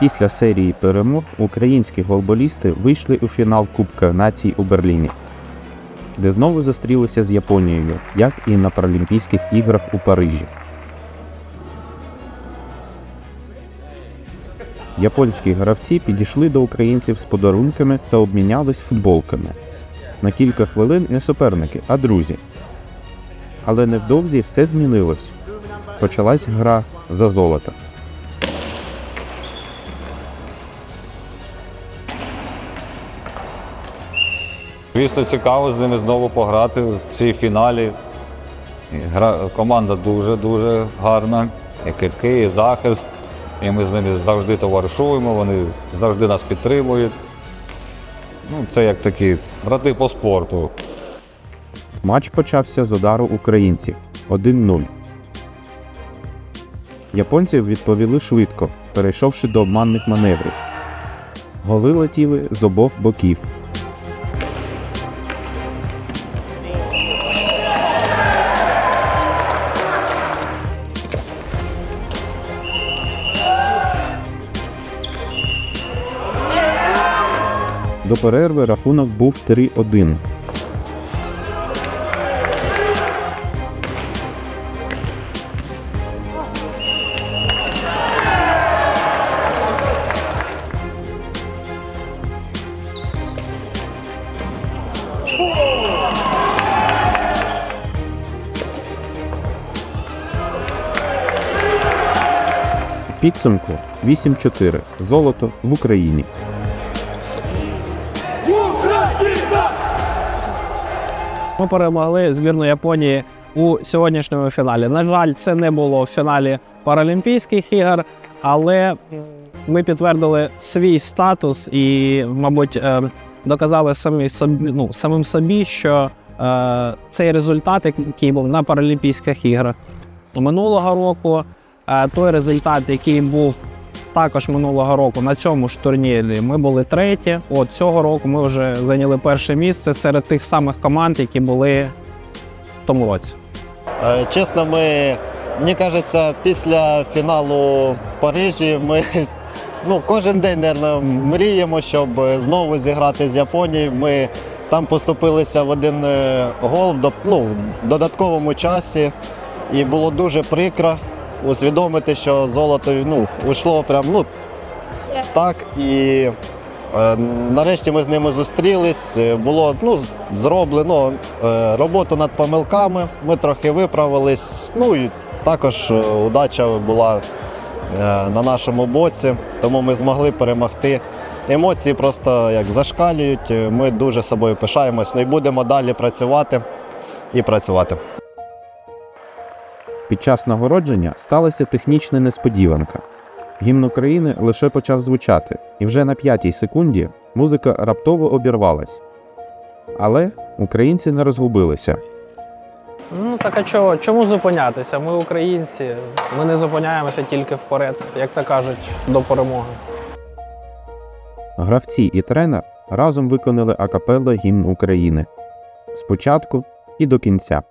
Після серії перемог українські голболісти вийшли у фінал Кубка націй у Берліні, де знову зустрілися з Японією, як і на Паралімпійських іграх у Парижі. Японські гравці підійшли до українців з подарунками та обмінялись футболками. На кілька хвилин не суперники, а друзі. Але невдовзі все змінилось. Почалась гра за золото. Звісно, цікаво з ними знову пограти в цій фіналі. Гра, команда дуже-дуже гарна, і китки, і захист. І ми з ними завжди товаришуємо, вони завжди нас підтримують. Ну, це як такі брати по спорту. Матч почався з удару українців 1-0. Японці відповіли швидко, перейшовши до обманних маневрів. Голи летіли з обох боків. До перерви рахунок був 3-1. У підсумку 8-4. Золото в Україні. Ми перемогли збірну Японії у сьогоднішньому фіналі. На жаль, це не було в фіналі Паралімпійських ігор, але ми підтвердили свій статус і, мабуть, е, доказали самі собі, ну, самим собі, що е, цей результат, який був на Паралімпійських іграх минулого року, е, той результат, який був також минулого року на цьому ж турнірі ми були треті. От цього року ми вже зайняли перше місце серед тих самих команд, які були в тому році. Е, Чесно, ми, мені кажеться, після фіналу в Парижі ми ну, кожен день наверно, мріємо, щоб знову зіграти з Японією. Ми там поступилися в один е, гол в ну, додатковому часі, і було дуже прикро усвідомити, що золото ну, ушло прям ну, так. І Е, Нарешті ми з ними зустрілись. Е, Було ну, зроблено е, роботу над помилками. Ми трохи виправились. Ну і також е, удача була е, на нашому боці, тому ми змогли перемогти. Емоції просто як зашкалюють. Е, Ми дуже собою пишаємось. Ну і будемо далі працювати і працювати. Під час нагородження сталася технічна несподіванка. Гімн України лише почав звучати, і вже на п'ятій секунді музика раптово обірвалась. Але українці не розгубилися. Ну так а чого? Чому зупинятися? Ми українці, ми не зупиняємося тільки вперед, як то кажуть, до перемоги. Гравці і тренер разом виконали акапелла гімн України спочатку і до кінця.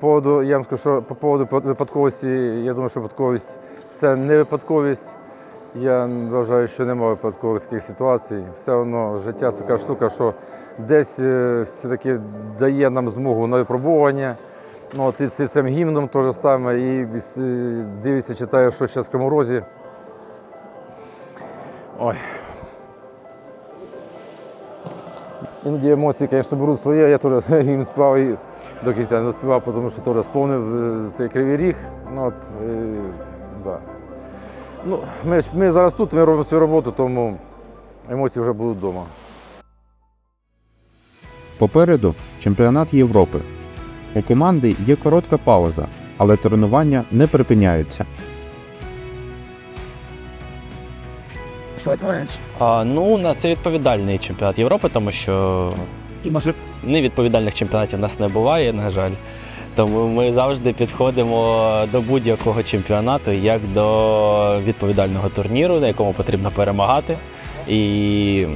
Поводу, я вам скажу, що по поводу випадковості, я думаю, що випадковість це не випадковість. Я вважаю, що немає випадкових таких ситуацій. Все одно життя це така штука, що десь е, все-таки дає нам змогу на випробування. Ну, от з цим гімном те ж саме, і е, дивишся, читаю, що зараз в Криморозі. Ой. Іноді емоції, звісно, беруть своє, я теж співав і до кінця не співав, тому що теж сповнив е, цей кривий ріг. Ну, от, е, да. Ну, ми, ми зараз тут, ми робимо свою роботу, тому емоції вже будуть вдома. Попереду чемпіонат Європи. У команди є коротка пауза, але тренування не припиняються. А, ну, на це відповідальний чемпіонат Європи, тому що невідповідальних чемпіонатів у нас не буває, на жаль. Тому ми завжди підходимо до будь-якого чемпіонату як до відповідального турніру, на якому потрібно перемагати. І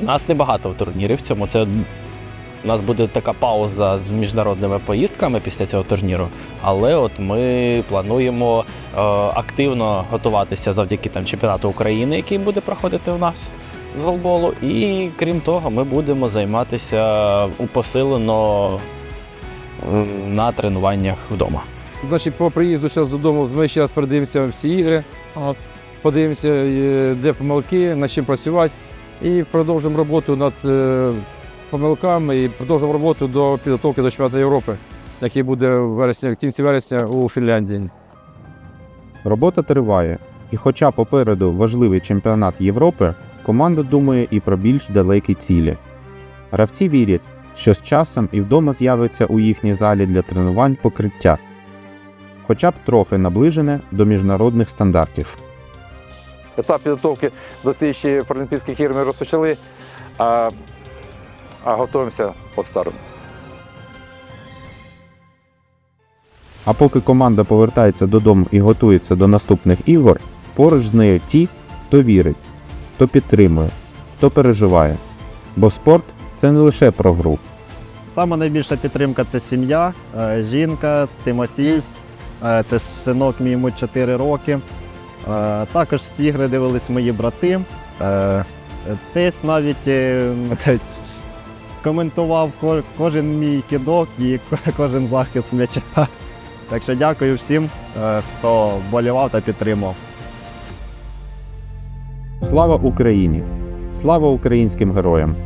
нас небагато турнірів в цьому. Це у нас буде така пауза з міжнародними поїздками після цього турніру. Але от ми плануємо е, активно готуватися завдяки там чемпіонату України, який буде проходити у нас з голболу. І крім того, ми будемо займатися посилено е, на тренуваннях вдома. Значить, по приїзду зараз додому ми ще раз передивимося всі ігри, подивимося, е, де помилки, над чим працювати, і продовжимо роботу над е, помилками і продовжимо роботу до підготовки до чемпіонату Європи, який буде в вересні, в кінці вересня у Фінляндії. Робота триває, і хоча попереду важливий чемпіонат Європи, команда думає і про більш далекі цілі. Гравці вірять, що з часом і вдома з'явиться у їхній залі для тренувань покриття, хоча б трохи наближене до міжнародних стандартів. Етап підготовки до слідчої Паралімпійських ігор ми розпочали, а, а готуємося по-старому. А поки команда повертається додому і готується до наступних ігор, поруч з нею ті, хто вірить, хто підтримує, хто переживає. Бо спорт це не лише про гру, Сама найбільша підтримка це сім'я, е, жінка, Тимофій, е, це синок мій йому 4 роки. Е, Також ці ігри дивились мої брати. Тесть навіть коментував кожен мій кидок і кожен захист м'яча. Так що дякую всім, хто вболівав та підтримав. Слава Україні! Слава українським героям!